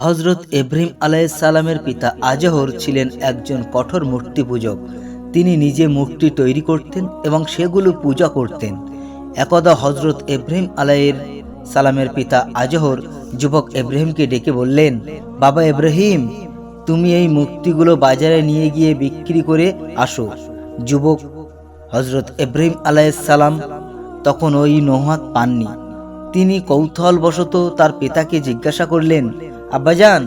হজরত ইব্রাহিম আলাইসালামের পিতা আজহর ছিলেন একজন কঠোর মূর্তি পূজক তিনি নিজে মূর্তি তৈরি করতেন এবং সেগুলো পূজা করতেন। একদা হজরত ইব্রাহিম আলাইয়ের সালামের পিতা আজহর যুবক ইব্রাহিমকে ডেকে বললেন, বাবা ইব্রাহিম, তুমি এই মূর্তিগুলো বাজারে নিয়ে গিয়ে বিক্রি করে আসো। যুবক হজরত এব্রাহিম ইব্রাহিম আলাইসালাম তখন ওই নৌহাত পাননি। তিনি কৌতূহলবশত তার পিতাকে জিজ্ঞাসা করলেন আব্বাজান,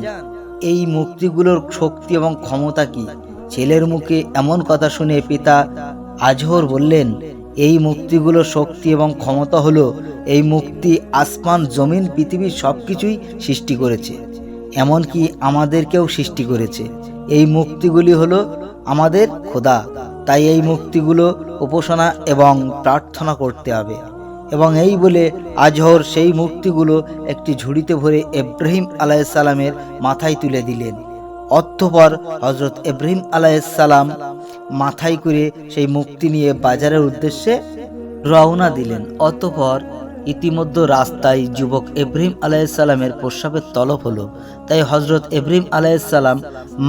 এই মুক্তিগুলোর শক্তি এবং ক্ষমতা কি? ছেলের মুখে এমন কথা শুনে পিতা আজহর বললেন, এই মুক্তিগুলোর শক্তি এবং ক্ষমতা হলো এই মুক্তি আসমান, জমিন পৃথিবীর সব কিছুই সৃষ্টি করেছে। এমনকি আমাদেরকেও সৃষ্টি করেছে। এই মুক্তিগুলি হলো আমাদের খোদা। তাই এই মুক্তিগুলো উপাসনা এবং প্রার্থনা করতে হবে। এবং এই বলে আজহর সেই মূর্তিগুলো একটি ঝুড়িতে ভরে ইব্রাহিম আলাইসালামের মাথায় তুলে দিলেন। অর্থপর হজরত ইব্রাহিম আলাইসালাম মাথায় করে সেই মুক্তি নিয়ে বাজারের উদ্দেশ্যে রওনা দিলেন। অতঃপর ইতিমধ্যে রাস্তায় যুবক ইব্রাহিম আলাইসাল্লামের প্রস্রাবের তলব হলো। তাই হজরত ইব্রাহিম আলাইসাল্লাম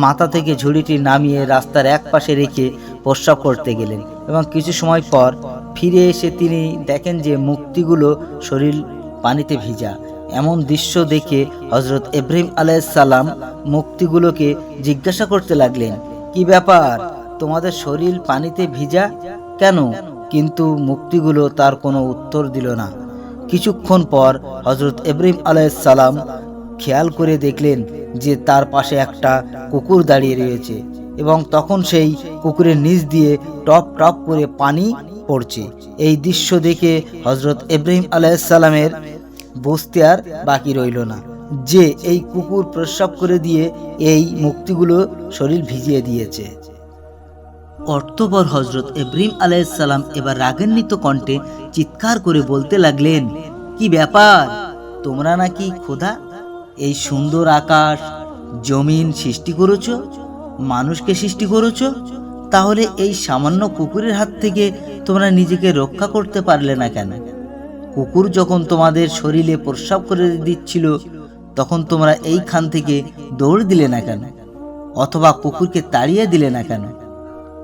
মাথা থেকে ঝুড়িটি নামিয়ে রাস্তার এক পাশে রেখে প্রস্রাব করতে গেলেন এবং কিছু সময় পর ফিরে এসে তিনি দেখেন যে মুক্তিগুলো শরীর পানিতে ভিজা। এমন দৃশ্য দেখে হজরত ইব্রাহিম আলাইসাল্লাম মুক্তিগুলোকে জিজ্ঞাসা করতে লাগলেন, কি ব্যাপার? তোমাদের শরীর পানিতে ভিজা কেন? কিন্তু মুক্তিগুলো তার কোনো উত্তর দিল না। কিছুক্ষণ পর হজরত ইব্রাহিম আলাইসাল্লাম খেয়াল করে দেখলেন যে তার পাশে একটা কুকুর দাঁড়িয়ে রয়েছে। এবং তখন সেই কুকুরের নিচ দিয়ে টপ টপ করে পানি পড়ছে। এই দৃশ্য দেখে হজরত ইব্রাহিম আলাইসাল্লামের বসতে আর বাকি রইল না। যে এই কুকুর প্রস্রাব করে দিয়ে এই মুক্তিগুলো শরীর ভিজিয়ে দিয়েছে। অর্থপর হজরত ইব্রাহিম আলাইসাল্লাম এবার রাগান্বিত কণ্ঠে চিৎকার করে বলতে লাগলেন, কি ব্যাপার? তোমরা নাকি খোদা এই সুন্দর আকাশ, জমিন সৃষ্টি করেছ? মানুষকে সৃষ্টি করেছ? তাহলে এই সামান্য কুকুরের হাত থেকে তোমরা নিজেকে রক্ষা করতে পারলে না কেন? কুকুর যখন তোমাদের শরীরে প্রস্রাব করে দিচ্ছিল, তখন তোমরা এইখান থেকে দৌড় দিলে না কেন? অথবা কুকুরকে তাড়িয়ে দিলে না কেন?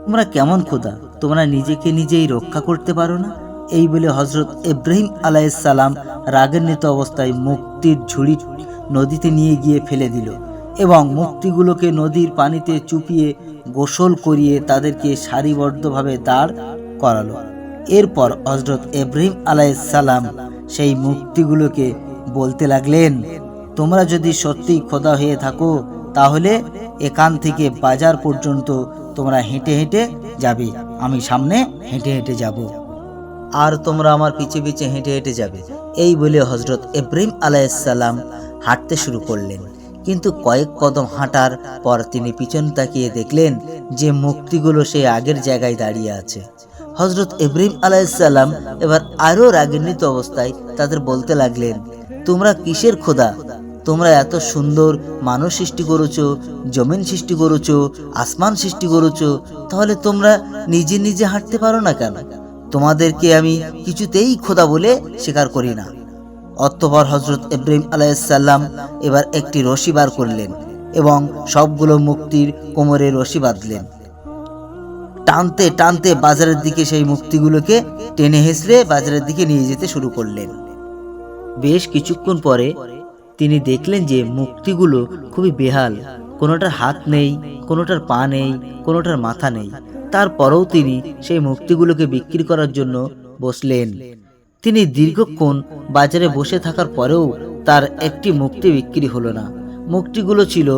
তোমরা কেমন খোদা, তোমরা নিজেকে নিজেই রক্ষা করতে পারো না? এই বলে হজরত ইব্রাহিম আলাইসাল্লাম রাগান্বিত অবস্থায় মুক্তির ঝুড়ি নদীতে নিয়ে গিয়ে ফেলে দিল। এবং মুক্তিগুলোকে নদীর পানিতে চুপিয়ে গোসল করিয়ে তাদেরকে সারিবদ্ধভাবে দাঁড় করালো। এরপর হজরত ইব্রাহিম আলাইসাল্লাম সেই মুক্তিগুলোকে বলতে লাগলেন, তোমরা যদি সত্যি খোদা হয়ে থাকো, তাহলে এখান থেকে বাজার পর্যন্ত তোমরা হেঁটে হেঁটে যাবে। আমি সামনে হেঁটে হেঁটে যাব। আর তোমরা আমার পিছে পিছে হেঁটে হেঁটে যাবে। এই বলে হজরত ইব্রাহিম আলাইসাল্লাম হাঁটতে শুরু করলেন। কিন্তু কয়েক কদম হাঁটার পর তিনি পিছন তাকিয়ে দেখলেন যে মুক্তিগুলো সেই আগের জায়গায় দাঁড়িয়ে আছে। হজরত ইব্রাহিম আলাইসাল্লাম এবার আরও রাগান্বিত অবস্থায় তাদের বলতে লাগলেন, তোমরা কিসের খোদা? তোমরা এত সুন্দর মানুষ সৃষ্টি করেছ, জমিন সৃষ্টি করেছ, আসমান সৃষ্টি করেছ, তাহলে তোমরা নিজে নিজে হাঁটতে পারো না কেন? তোমাদেরকে আমি কিছুতেই খোদা বলে স্বীকার করি না। অতঃপর হজরত ইব্রাহিম আলাইসাল্লাম এবার একটি রশি বার করলেন এবং সবগুলো মুক্তির কোমরে রশি বাঁধলেন। টানতে টানতে বাজারের দিকে সেই মুক্তিগুলোকে টেনে হেসড়ে বাজারের দিকে নিয়ে যেতে শুরু করলেন। বেশ কিছুক্ষণ পরে তিনি দেখলেন যে মুক্তিগুলো খুবই বেহাল। কোনোটার হাত নেই, কোনোটার পা নেই, কোনোটার মাথা নেই। তারপরেও তিনি সেই মুক্তিগুলোকে বিক্রি করার জন্য বসলেন। তিনি দীর্ঘক্ষণ বাজারে বসে থাকার পরেও তার একটি মুক্তি বিক্রি হলো না। মুক্তিগুলো ছিল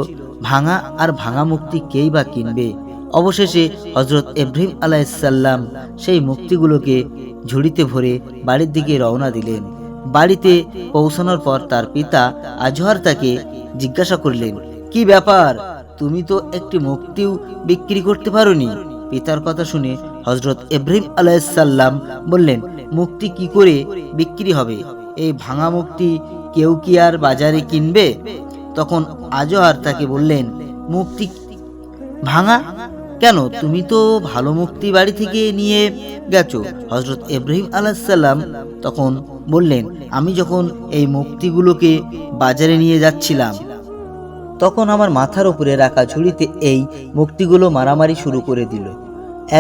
ভাঙা আর ভাঙা মুক্তি কেই বা কিনবে। অবশেষে হজরত ইব্রাহিম আলাইসাল্লাম সেই মুক্তিগুলোকে ঝুড়িতে ভরে বাড়ির দিকে রওনা দিলেন। বাড়িতে পৌঁছানোর পর তার পিতা আজহার তাকে জিজ্ঞাসা করলেন, কি ব্যাপার? তুমি তো একটি মুক্তিও বিক্রি করতে পারোনি? পিতার কথা শুনে হজরত ইব্রাহিম আলাইসাল্লাম বললেন, মুক্তি কি করে বিক্রি হবে? এই ভাঙা মুক্তি কেউ কি আর বাজারে কিনবে? তখন আজহার তাকে বললেন, মুক্তি ভাঙা? কেন? তুমি তো ভালো মুক্তি বাড়ি থেকে নিয়ে গেছো। হজরত ইব্রাহিম আলাহিসাল্লাম তখন বললেন, আমি যখন এই মুক্তিগুলোকে বাজারে নিয়ে যাচ্ছিলাম, তখন আমার মাথার উপরে রাখা ঝুড়িতে এই মুক্তিগুলো মারামারি শুরু করে দিল।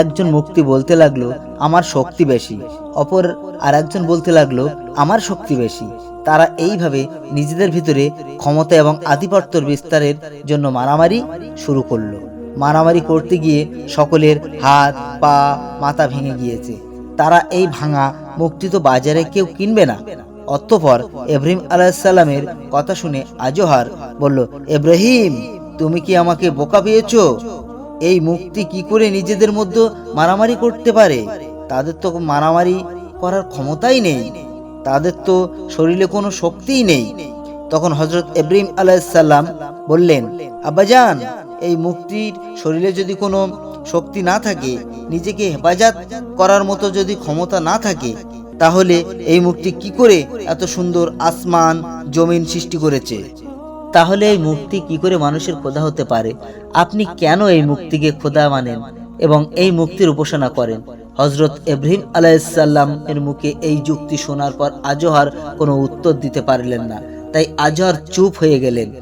একজন মুক্তি বলতে লাগল, আমার শক্তি বেশি। অপর আর একজন বলতে লাগল, আমার শক্তি বেশি। তারা এইভাবে নিজেদের ভিতরে ক্ষমতা এবং আধিপত্যর বিস্তারের জন্য মারামারি শুরু করল। মারামারি করতে গিয়ে সকলের হাত, পা, মাথা ভেঙে গিয়েছে। তারা এই ভাঙা মুক্তি তো বাজারে কেউ কিনবে না। অতঃপর এব্রাহিম আলাহিসাল্লামের কথা শুনে আজহার বলল, এব্রাহিম, তুমি কি আমাকে বোকা পেয়েছ? এই মুক্তি কি করে নিজেদের মধ্যে মারামারি করতে পারে? তাদের তো মারামারি করার ক্ষমতাই নেই। তাদের তো শরীরে কোনো শক্তিই নেই। তখন হজরত ইব্রাহিম আলাইসাল্লাম বললেন আব্বাজান এই মুক্তির শরীরে যদি কোনো শক্তি না থাকে, নিজেকে হেফাজত করার মতো যদি ক্ষমতা না থাকে, তাহলে এই মুক্তি কি করে এত সুন্দর আসমান, জমিন সৃষ্টি করেছে? তাহলে এই মুক্তি কি করে মানুষের খোদা হতে পারে? আপনি কেন এই মুক্তিকে খোদা মানেন এবং এই মুক্তির উপাসনা করেন? হজরত ইব্রাহিম আলাইসাল্লাম এর মুখে এই যুক্তি শোনার পর আজহার কোনো উত্তর দিতে পারলেন না। তাই আজহার চুপ হয়ে গেলেন।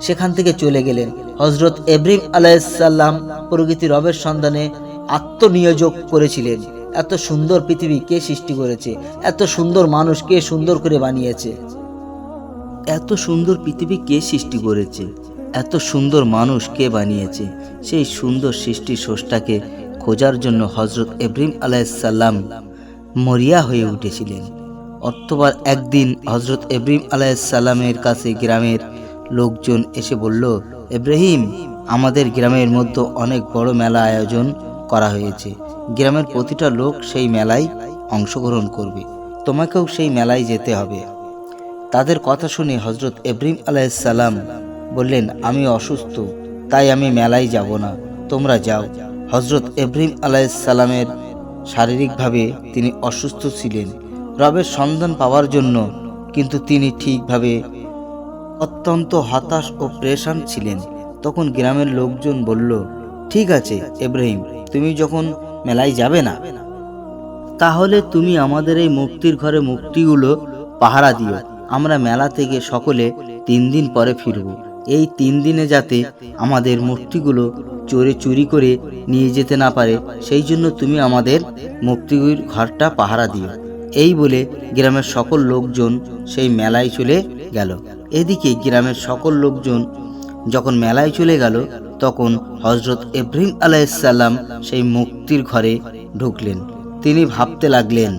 সেখান থেকে চলে গেলেন। হজরত ইব্রাহিম আলাইসাল্লাম প্রকৃতি রবের সন্ধানে আত্মনিয়োজক করেছিলেন। এত সুন্দর পৃথিবী কে সৃষ্টি করেছে? এত সুন্দর মানুষ কে সুন্দর করে বানিয়েছে? এত সুন্দর পৃথিবী কে সৃষ্টি করেছে? এত সুন্দর মানুষ কে বানিয়েছে? সেই সুন্দর সৃষ্টি স্রষ্টাকে খোঁজার জন্য হজরত ইব্রাহিম আলাইসাল্লাম মরিয়া হয়ে উঠেছিলেন। অর্থবার একদিন হজরত ইব্রাহিম আলাইসাল্লামের কাছে গ্রামের লোকজন এসে বলল, ইব্রাহিম, আমাদের গ্রামের মধ্যে অনেক বড় মেলা আয়োজন করা হয়েছে। গ্রামের প্রতিটা লোক সেই মেলায় অংশগ্রহণ করবে। তোমাকেও সেই মেলায় যেতে হবে। তাদের কথা শুনে হজরত ইব্রাহিম আলাইসাল্লাম বললেন, আমি অসুস্থ, তাই আমি মেলায় যাব না। তোমরা যাও। হজরত ইব্রাহিম আলাইসাল্লামের শারীরিকভাবে তিনি অসুস্থ ছিলেন, রবের সন্ধান পাওয়ার জন্য, কিন্তু তিনি ঠিকভাবে অত্যন্ত হতাশ ও প্রেশান ছিলেন। তখন গ্রামের লোকজন বলল, ঠিক আছে ইব্রাহিম, তুমি যখন মেলায় যাবে না, তাহলে তুমি আমাদের এই মুক্তির ঘরে মুক্তিগুলো পাহারা দিও। আমরা মেলা থেকে সকলে তিন দিন পরে ফিরব। এই তিন দিনে যাতে আমাদের মূর্তিগুলো চোরে চুরি করে নিয়ে যেতে না পারে, সেই জন্য তুমি আমাদের মুক্তির ঘরটা পাহারা দিও। এই বলে গ্রামের সকল লোকজন সেই মেলায় চলে গেল। এদিকে গ্রামের সকল লোকজন যখন মেলায় চলে গেল, তখন হজরত ইব্রাহিম আলাইসাল্লাম সেই মুক্তির ঘরে ঢুকলেন। তিনি ভাবতে লাগলেন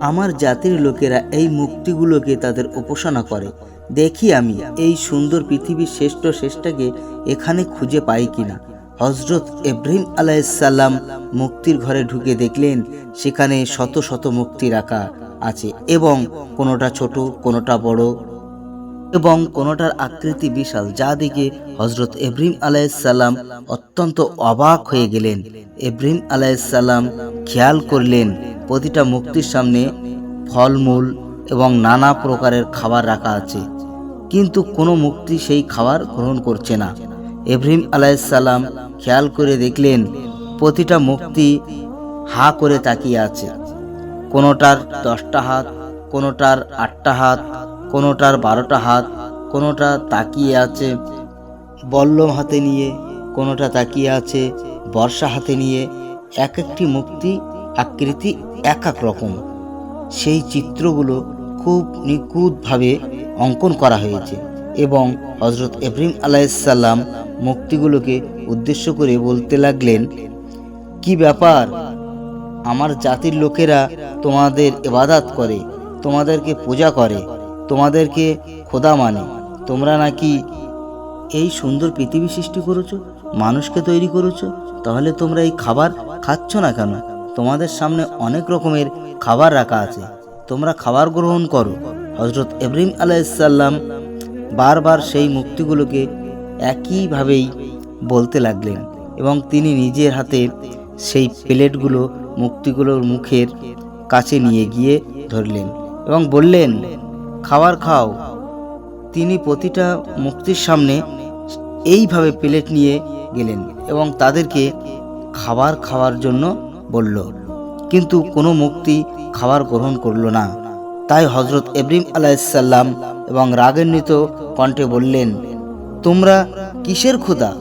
আমার জাতির লোকেরা এই মুক্তিগুলোকে তাদের উপাসনা করে। দেখি আমি, এই সুন্দর পৃথিবীর শ্রেষ্ঠ শ্রেষ্ঠাকে এখানে খুঁজে পাই কিনা। হজরত ইব্রাহিম আলাইসাল্লাম মুক্তির ঘরে ঢুকে দেখলেন, সেখানে শত শত মুক্তি রাখা আছে এবং কোনোটা ছোট, কোনোটা বড় এবং কোনোটার আকৃতি বিশাল, যা দেখে হজরত ইব্রাহিম আলাইসাল্লাম অত্যন্ত অবাক হয়ে গেলেন। ইব্রাহিম আলাইসাল্লাম খেয়াল করলেন, প্রতিটা মুক্তির সামনে ফলমূল এবং নানা প্রকারের খাবার রাখা আছে। কিন্তু কোনো মুক্তি সেই খাবার গ্রহণ করছে না। ইব্রাহিম আলাইসাল্লাম খেয়াল করে দেখলেন, প্রতিটা মুক্তি হা করে তাকিয়ে আছে। কোনোটার দশটা হাত, কোনোটার আটটা হাত কোনোটার বারোটা হাত, কোনোটা তাকিয়ে আছে বল্লম হাতে নিয়ে, কোনোটা তাকিয়ে আছে বর্ষা হাতে নিয়ে। এক একটি মুক্তি, আকৃতি এক এক রকম। সেই চিত্রগুলো খুব নিখুঁতভাবে অঙ্কন করা হয়েছে এবং হজরত ইব্রাহিম আলাইসাল্লাম মুক্তিগুলোকে উদ্দেশ্য করে বলতে লাগলেন, কি ব্যাপার? আমার জাতির লোকেরা তোমাদের এবাদাত করে, তোমাদেরকে পূজা করে তোমাদেরকে খোদা মানে। তোমরা নাকি এই সুন্দর পৃথিবী সৃষ্টি করেছ, মানুষকে তৈরি করেছ, তাহলে তোমরা এই খাবার খাচ্ছ না কেন? তোমাদের সামনে অনেক রকমের খাবার রাখা আছে। তোমরা খাবার গ্রহণ করো। হজরত ইব্রাহিম আলাইসাল্লাম বারবার সেই মুক্তিগুলোকে একইভাবেই বলতে লাগলেন এবং তিনি নিজের হাতে সেই প্লেটগুলো মুক্তিগুলোর মুখের কাছে নিয়ে গিয়ে ধরলেন এবং বললেন খাবার খাও। তিনি প্রতিটা মুক্তির সামনে এইভাবে প্লেট নিয়ে গেলেন এবং তাদেরকে খাবার খাওয়ার জন্য বলল। কিন্তু কোনো মুক্তি খাবার গ্রহণ করল না। তাই হজরত ইব্রাহিম আলাইসাল্লাম এবং রাগান্বিত কণ্ঠে বললেন, তোমরা কিসের খোদা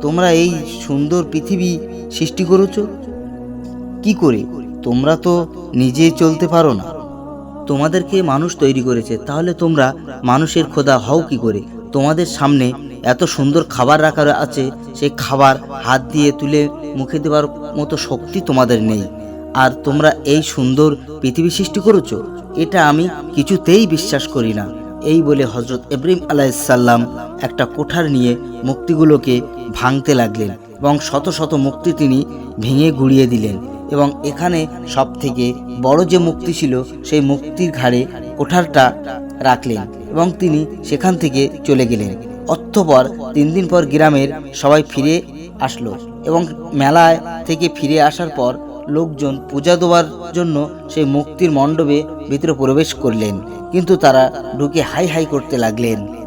তোমরা এই সুন্দর পৃথিবী সৃষ্টি করেছ? কি করে? তোমরা তো নিজে চলতে পারো না। তোমাদেরকে মানুষ তৈরি করেছে, তাহলে তোমরা মানুষের খোদা হও কি করে? তোমাদের সামনে এত সুন্দর খাবার রাখা আছে, সেই খাবার হাত দিয়ে তুলে মুখে দেওয়ার মতো শক্তি তোমাদের নেই। আর তোমরা এই সুন্দর পৃথিবী সৃষ্টি করেছ, এটা আমি কিছুতেই বিশ্বাস করি না। এই বলে হজরত ইব্রাহিম আলাইসাল্লাম একটা কোঠার নিয়ে মুক্তিগুলোকে ভাঙতে লাগলেন এবং শত শত মুক্তি তিনি ভেঙে গুড়িয়ে দিলেন। এবং এখানে সব থেকে বড় যে মুক্তি ছিল, সেই মুক্তির ঘাড়ে কোঠারটা রাখলেন এবং তিনি সেখান থেকে চলে গেলেন। অর্থপর তিন দিন পর গ্রামের সবাই ফিরে আসলো এবং মেলায় থেকে ফিরে আসার পর লোকজন পূজা দেওয়ার জন্য সেই মুক্তির মণ্ডপে ভিতরে প্রবেশ করলেন। কিন্তু তারা ঢুকে হাই হাই করতে লাগলেন।